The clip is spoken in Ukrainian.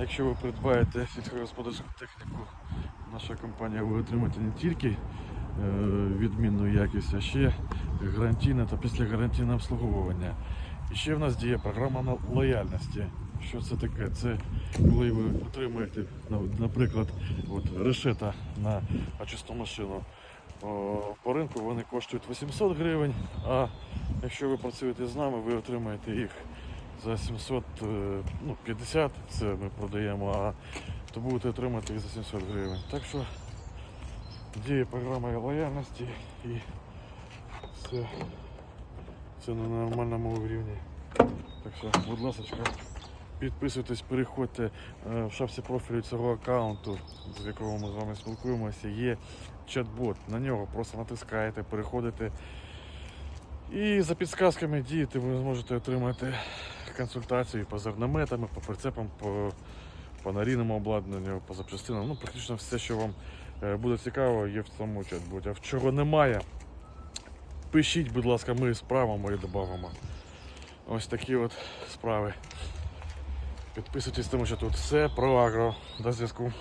Якщо ви придбаєте сільськогосподарську техніку, наша компанія ви отримаєте не тільки е, відмінну якість, а ще гарантійне та післягарантійне обслуговування. І ще в нас діє програма лояльності. Що це таке? Це коли ви отримуєте, наприклад, от решета на очисну машину. По ринку вони коштують 800 гривень, а якщо ви працюєте з нами, ви отримаєте їх за 750, це ми продаємо, а то будете отримати їх за 700 гривень. Так що діє програма лояльності і все, все на нормальному рівні. Так що, будь ласка, підписуйтесь, переходьте е, в шапці профілю цього аккаунту, з якого ми з вами спілкуємося. Є чат-бот. На нього просто натискаєте, переходите. І за підсказками діяти ви зможете отримати консультації по зернометам, по прицепам, по, по нарійному обладнанню, по запчастинам. Ну, практично все, що вам е, буде цікаво, є в цьому чат-боті. А в чого немає, пишіть, будь ласка, ми справимо і додамо. Ось такі от справи. Підписуйтесь, тому що тут все про агро. До зв'язку.